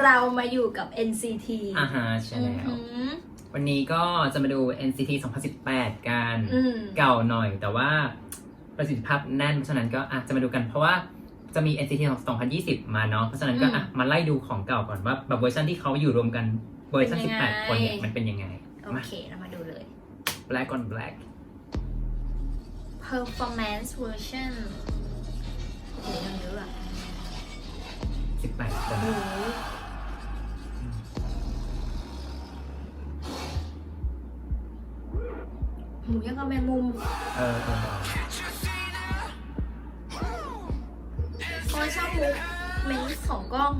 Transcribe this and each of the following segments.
เรามาอยู่กับ NCT อ่าฮะใช่แล้ว อือหือวันนี้ก็จะมาดู NCT 2018 กันอืม เก่าหน่อย แต่ว่าประสิทธิภาพแน่นเพราะฉะนั้นก็อาจจะมาดูกันเพราะว่าจะมี NCT 2020 มาเนาะเพราะฉะนั้นก็อืมอะมาไล่ดูของเก่าก่อนว่าแบบเวอร์ชันที่เขาอยู่รวมกันเวอร์ชัน เป็นยังไง 18 คนเนี่ยมันเป็นยังไงโอมา เค เรามาดูเลย Black on Black performance version โอ้โหยังเยอะอะ18คน โอ้โห ยังกับแมงมุมเออเออเอยชอบมุกเมนของกล้อง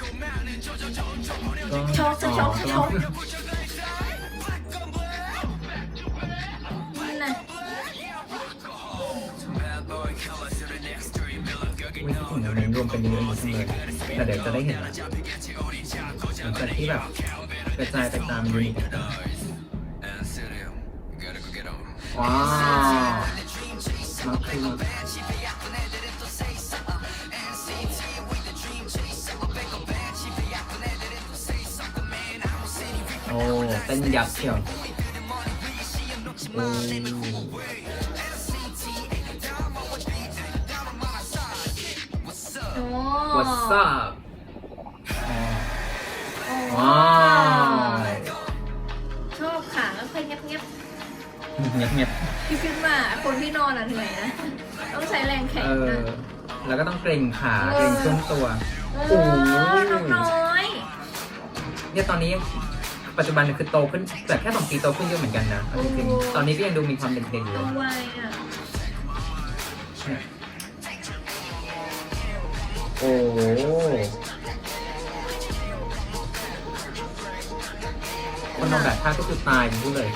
ก็ชอบจะชอบจะชอบอ๋อนี่นะไม่คิดถึงเน้นรวมเป็นเยอะๆเลยแต่เดี๋ยวจะได้เห็นนะหลังจากที่แบบกระจายไปตามยูนิต ต่างๆว้าวมาคือโอ้เต้นยับเชียวโอ้โอ้ What's up โอ้ว้าวชอ เงียบเงียบเงียบเงียบๆพี่ขึ้นมาคนที่นอนอะเหนื่อยนะ ต้องใช้แรงแข็งเออ นะแล้วก็ต้องเกรงขาเออเกรงช่วงตัวโอ้โอ้โหน้องน้อยเนี่ยตอนนี้ปัจจุบันเนี่ยคือโตขึ้นแต่แค่สองปีโตขึ้นเยอะเหมือนกันนะเอาจริงๆตอนนี้ก็ยังดูมีความเด็กๆอยู่ต้เลองยไวอะเนี่ยโอ้โหคนนอนแบบท่าก็คือตายพูดเลย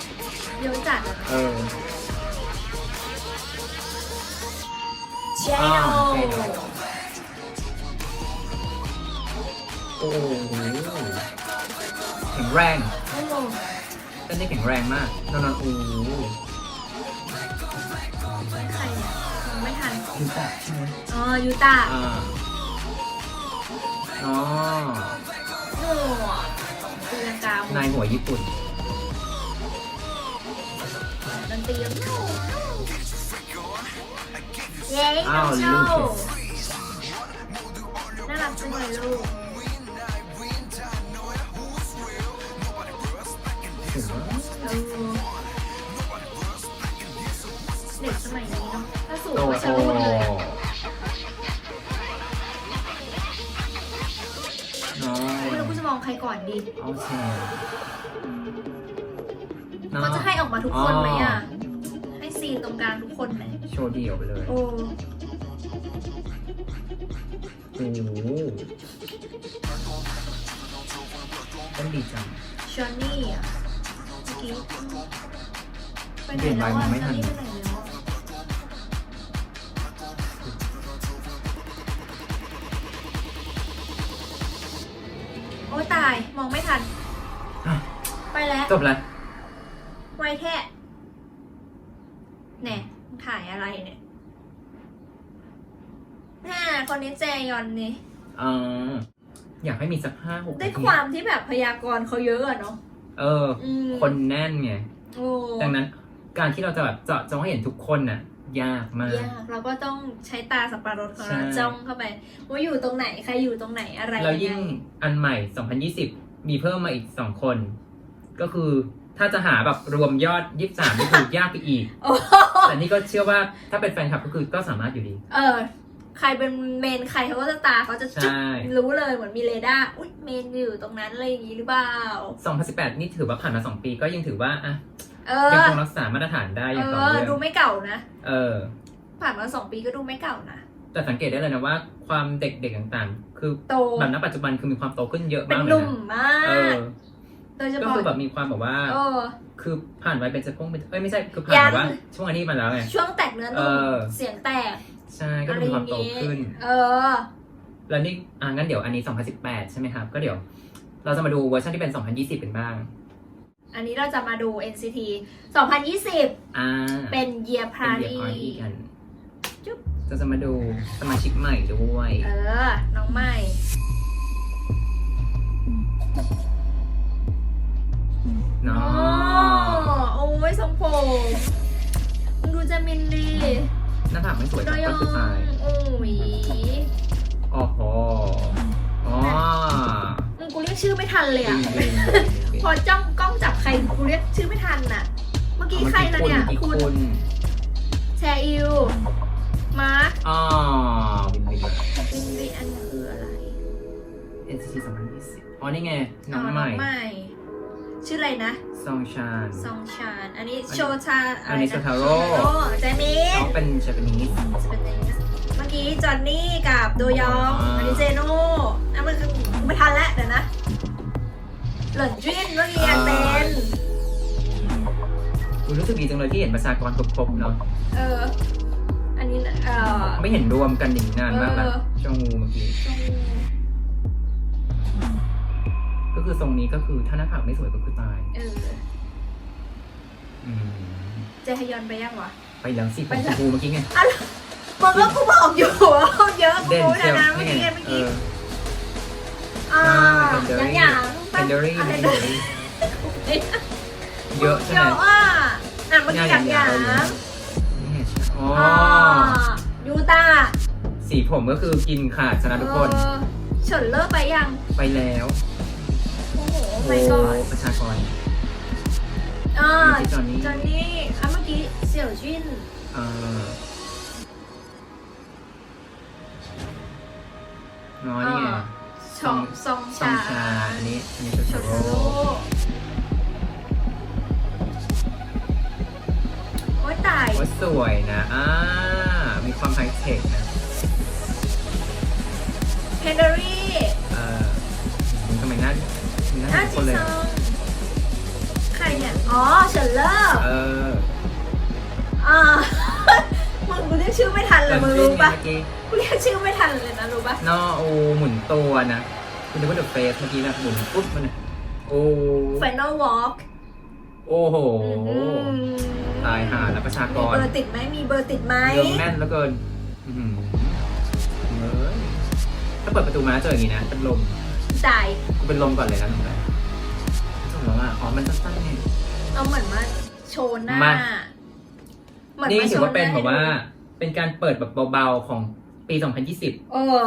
เยอะจัดอะเออ เชอ้าลวเชลโอ้โหแข็งแรงโอ้โหเต้นได้แข็งแรงมากนอนนอนโอ้โหใครเนี่ยยังไม่ทันยูตะใช่ไหมอ๋อ ยูตาอ่าอ๋อโอ้ตีลังกาหมดนายหัวญี่ปุ่นด นตรียังเย้อ้าวน้องโชลูกว์น่ารักจังเลยลูกถือว่าเออเด็กสมัยนี้เนาะถ้าสูงโอ้ก็โหชะลูดเลยอะน้องไม่รู้กูจะมองใครก่อนดี เอาแชร์น้อง เขาจะให้ออกมาทุกคนไหมอะ ให้ซีนตรงกลางทุกคนไหมโชว์เดี่ยวไปเลย โอ้โอ้โหเต้นดีจังชอนนี่อะเมื่อกี้ไปไหนเปลี่ยนแล้วไปอะไม่ชทัอนนนี่ไปไหนแล้วอะโอ้ยตาย มองไม่ทันอะไปแล้ว จบแล้วไว แท้แน่ถ่ายอะไรเนี่ยน่าคนนี้เจยอนนี่อ่าอยากให้มีสักห้าหกด้วยนาทีความที่แบบพยากรณ์เขาเยอะอะเนาะเออ อืมคนแน่นไง โอ้ดังนั้นการที่เราจะแบบเจาะจงให้เห็นทุกคนน่ะ ยากมาก ยากเราก็ต้องใช้ตาสับปะรดของเราใช่ จ้องเข้าไป ว่าอยู่ตรงไหนใครอยู่ตรงไหนอะไรแล้วยิ่งไอันใหม่ 2020 มีเพิ่มมาอีก 2 คน ก็คือ ถ้าจะหาแบบรวมยอด23นี่คือยากไปอีก โอ้แต่นี่ก็เชื่อว่าถ้าเป็นแฟนคลับก็คือก็สามารถอยู่ดี เออ ใครเป็นเมนใครเขาก็จะตาเขาจะจุ๊บใช่รู้เลยเหมือนมีเรดาร์อุ้ยเมนอยู่ตรงนั้นอะไรอย่างงี้หรือเปล่า 2018 นี่ถือว่าผ่านมา 2 ปีก็ยังถือว่าอะเอยังอ คงรักษามาตรฐานได้เออย่างต่ออ เนื่องดูไม่เก่านะ เออ ผ่านมาสองปีก็ดูไม่เก่านะ แต่สังเกตได้เลยนะว่าความเด็กๆต่างๆ คือโต แบบณปัจจุบันคือมีความโตขึ้นเยอะเป็นมากหเลยนุ่มนะมาเอก อ โดยเฉก็พาะ คือแบบมีความแบบว่า เออ คือผ่านวัยเป็นจะพงเป็นเอ้ยไม่ใช่คือผ่านยัแบงบว่าช่วงอันนี้มาแล้วไง ช่วงแตกเนื้อนุ่มเออ เสียงแตกใช่ก็อะไรมีอความย่างโตงี้ขึ้น เออ แล้วนี่อ่างั้นเดี๋ยวอันนี้ 2018 ใช่ไหมครับ ก็เดี๋ยว เราจะมาดูเวอร์ชันที่เป็น 2020เป็นบ้าง อันนี้เราจะมาดู NCT 2020 อ่าเป็น Year เป็นเดีย Party ร์พาร์ตี้กันจุ๊บจะจะมาดูสมาชิกใหม่ด้วย เออ น้องใหม่ ผมมึงดูจะมินดีหน้าผากไม่สวยโดแต่ยอก็งคือตายโอ้ยอ๋อโหอ๋อมึงกูเรียกชื่อไม่ทันเลยจริอะงจริงจริงพอจ้องกล้องจับใครกูเรียกชื่อไม่ทันน่ะ เมื่อกี้ใครนะเนี่ยอีกคุณคนแชร์อิวมาร์คอ๋อวินวินวินวินอันคืออะไร NCT 2020อ๋อนี่ไงน้องใหม่น้องใหม่ ชื่ออะไรนะ ซองชานซองชานอันนี้โชชาอะอันไรนี้นะโชทาโร่เจมิน้สองเป็นเจแปนิสเมื่อกี้จอนนี่กับโดยองอ่าอันนี้เจโน่อะมันคือไม่ทันแล้วเดี๋ยวนะ หล่นจิ้นเมื่อกี้อันเป็นคุณรู้สึกดีจังเลยที่เห็นประชากรครบๆเนาะเออ อันนี้นะเออไม่เห็นรวมกันอย่างนี้นานมากแล้วเออจองงูเมื่อกี้ก็ คือทรงนี้ก็คือถ้าหน้าผากไม่สวยก็คือตายเอออืมเจฮยอนไปยังวะ ไปแล้วสิผไปมแล้วชมพูเมื่อกี้ไงอะมึงก็กูบอกอยู่ว่าเขาเยอะกูเด่นรู้เชีนะยวนะเมื่อนี่กี้ไงเมื่อเอกี้อ อ่าเทนเดออย่างรี่อย่างเทนเดอรี่อะเทนเดอรี่เยอะใช่เยไหม อะอะอะเมื่อกี้อย่างอย่างนี่ไงอ๋ออ่ายูตาสีผมก็คือกินขาดชนะทุกคน เออเฉินเลิกไปยัง ไปแล้ว โอ้โหโอ้ไปก่อนประชากร อ่าเมื่อกี้จอนนี่จอนนี่อะเมื่อกี้เสี่ยวจิ้นเอ่อน้อยนี่ไงชองซองซอชางชา อันนี้ อันนี้โชโชโทโร่โร่โอ้ยตายโอ้ยสวยนะอ่ามีความไฮเทคนะ เพนเดอรี่ คนเลยซอะองใครเนี่ย อ๋อเฉินเลิกเอออ่า มึงกูเรียกชื่อไม่ทันเลยมึงรู้ปะเมื่อกี้กูเรียกชื่อไม่ทันเลยนะรู้ปะนอโอหมุนตัวนะคุณดูว่าเดอะเฟสเมื่อกี้นะหมุนปุ๊บมันนะโอ้ Final Walk โอ้โหอืมตายหาแล้วประชากมีรเบอร์ติดไหมมีเบอร์ติดไหมเยอะแน่นแล้วเกินอื้อหือเฮ้ยถ้าเปิดประตูมาเจออย่างนี้นะเป็นลมตาย กูเป็นลมก่อนเลยนะน้องแบ งจบแล้วอะอ๋อมันสั้นๆไง เอาเหมือนมาโชว์หน้ามา เหมือนนี่มาถืโชอว์ว่าเป็นหแบบว่าให้ดูเป็นการเปิดแบบเบาๆของปี 2020 เออ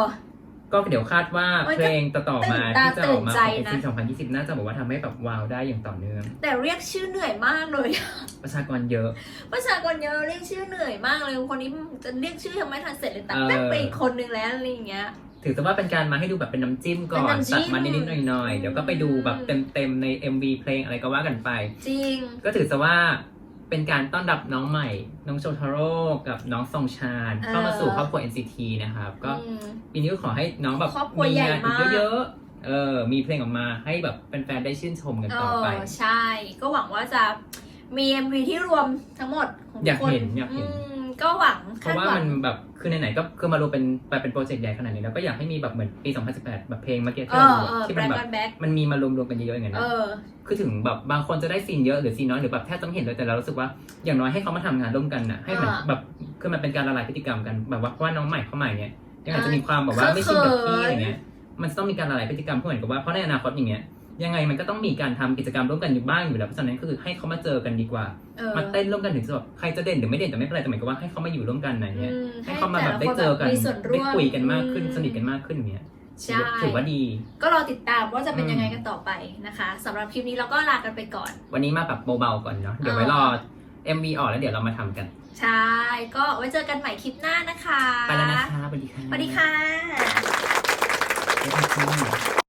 ก็เดี๋ยวคาดว่าโอ้ยเพลงต่อๆมาตื่นตาที่จะออกมาตื่นใจของนะ ปี 2020 น่าจะบอกว่าทำให้แบบว้าวได้อย่างต่อเนื่อง แต่เรียกชื่อเหนื่อยมากเลย ประชากรเยอะ ประชากรเยอะเรียกชื่อเหนื่อยมากเลยคนนี้จะเรียกชื่อยังไม่ทันเสร็จเลยตัดเออ แป๊บไปอีกคนนึงแล้วอะไรอย่างเงี้ย ถือซะว่าเป็นการมาให้ดูแบบเป็นน้ำจิ้มก่อเป็นนน้ำจิ้ตัม ดมานิดๆหน่อยๆ เดี๋ยวก็ไปดูแบบเต็มๆใน MV เพลงอะไรก็ว่ากันไป จริง ก็ถือซะว่าเป็นการต้อนรับน้องใหม่ น้องโชทาโร่กับน้องซองชาญเออ เข้ามาสู่ครอบครัว NCT นะครับ ก็อืม ปีนี้ก็ขอให้น้องแบบครอบครัวมีใหญ่งานอีมากกเยอะๆเออมีเพลงออกมาให้แบบแฟนๆได้ชื่นชมกันเอต่อไป อใช่ ก็หวังว่าจะมี MV ที่รวมทั้งหมดของอยากทุคนเห็นอยากเห็นม ก็หวังเพคาดราะว่าหวัมัง นแบบคือไหนๆก็คือมารวมเป็นไปเป็นโปรเจกต์ใหญ่ขนาดนี้แล้วก็อยากให้มีแบบเหมือนปี 2018 แบบเพลงเมื่อกี้เอที่เราอดูเออที่แบมันล็แบบกันแบ็คมันมีมารวมๆกันเยอะๆอย่างนั้นเอนะอ คือถึงแบบบางคนจะได้ซีนเยอะหรือซีนน้อยหรือแบบแทบจะไม่เห็นเลยแต่เรารู้สึกว่าอย่างน้อยให้เขามาทำงานร่วมกันน่ะให้เหมือนอ่าแบบคือมันเป็นการละลายพฤติกรรมกันแบบว่าเพราะว่าน้องใหม่เข้ามาเนี่ยยังอาจจะอ่ามีความแบบว่าไม่ชินกับพี่เขินอะไรเงี้ยมันจะต้องมีการละลายพฤติกรรมเพราะเหมือนกับว่าเพราะในอนาคตอย่างเงี้ย ยังไงมันก็ต้องมีการทำกิจกรรมร่วมกันอยู่บ้างอยู่แล้วเพราะฉะนั้นคือให้เขามาเจอกันดีกว่าเออมาเต้นร่วมกันถึงจะแบบใครจะเด่นหรือไม่เด่นแต่ไม่เป็นไรแต่หมายความว่าให้เขามาอยู่ร่วมกันอะไรเงี้ยอืมให้เขามาแบบได้เจอกันให้แต่ละคมีส่วนร่ได้วมคุยกันมากขึ้นอืสนิทกันมากขึ้นอย่างเงี้ยใช่ถือว่าดี ก็รอติดตามว่าจะเป็นอืมยังไงกันต่อไปนะคะสำหรับคลิปนี้เราก็ลากันไปก่อน วันนี้มาแบบเบาๆก่อนเนาะเดี๋ยวไว้รอ MV ออกแล้วเดี๋ยวเรามาทำกัน ใช่ ก็ไว้เจอกันใหม่คลิปหน้านะคะ ไปแล้วนะคะสวัสดีค่ะสวัสดีค่ะบ๊ายบายค่ะ